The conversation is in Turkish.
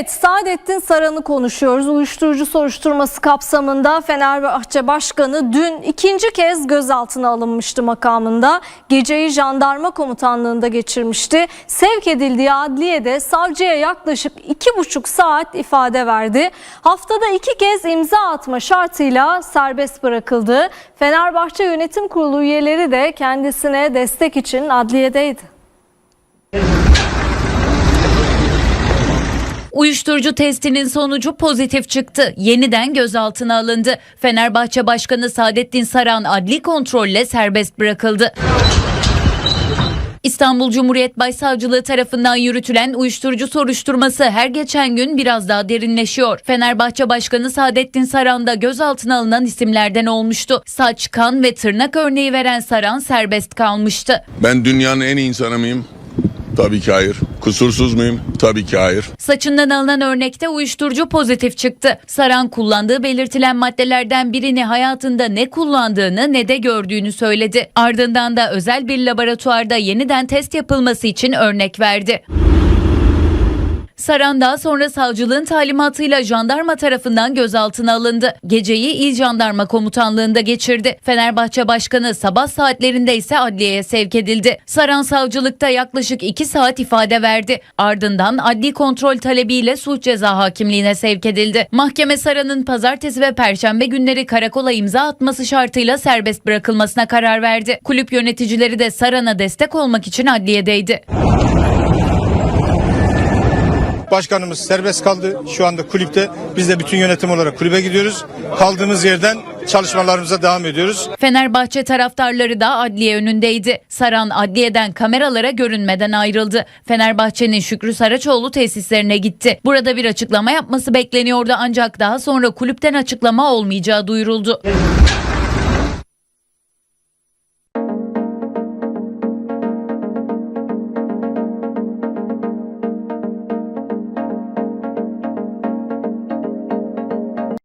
Evet, Saadettin Saran'ı konuşuyoruz. Uyuşturucu soruşturması kapsamında Fenerbahçe Başkanı dün ikinci kez gözaltına alınmıştı makamında. Geceyi jandarma komutanlığında geçirmişti. Sevk edildiği adliyede savcıya yaklaşık iki buçuk saat ifade verdi. Haftada iki kez imza atma şartıyla serbest bırakıldı. Fenerbahçe Yönetim Kurulu üyeleri de kendisine destek için adliyedeydi. Uyuşturucu testinin sonucu pozitif çıktı. Yeniden gözaltına alındı. Fenerbahçe Başkanı Saadettin Saran adli kontrolle serbest bırakıldı. İstanbul Cumhuriyet Başsavcılığı tarafından yürütülen uyuşturucu soruşturması her geçen gün biraz daha derinleşiyor. Fenerbahçe Başkanı Saadettin Saran da gözaltına alınan isimlerden olmuştu. Saç, kan ve tırnak örneği veren Saran serbest kalmıştı. Ben dünyanın en iyi insanı mıyım? Tabii ki hayır. Kusursuz muyum? Tabii ki hayır. Saçından alınan örnekte uyuşturucu pozitif çıktı. Saran kullandığı belirtilen maddelerden birini hayatında ne kullandığını ne de gördüğünü söyledi. Ardından da özel bir laboratuvarda yeniden test yapılması için örnek verdi. Saran daha sonra savcılığın talimatıyla jandarma tarafından gözaltına alındı. Geceyi İl Jandarma Komutanlığı'nda geçirdi. Fenerbahçe Başkanı sabah saatlerinde ise adliyeye sevk edildi. Saran savcılıkta yaklaşık 2 saat ifade verdi. Ardından adli kontrol talebiyle suç ceza hakimliğine sevk edildi. Mahkeme Saran'ın pazartesi ve perşembe günleri karakola imza atması şartıyla serbest bırakılmasına karar verdi. Kulüp yöneticileri de Saran'a destek olmak için adliyedeydi. Başkanımız serbest kaldı. Şu anda kulüpte. Biz de bütün yönetim olarak kulübe gidiyoruz. Kaldığımız yerden çalışmalarımıza devam ediyoruz. Fenerbahçe taraftarları da adliye önündeydi. Saran adliyeden kameralara görünmeden ayrıldı. Fenerbahçe'nin Şükrü Saraçoğlu tesislerine gitti. Burada bir açıklama yapması bekleniyordu ancak daha sonra kulüpten açıklama olmayacağı duyuruldu.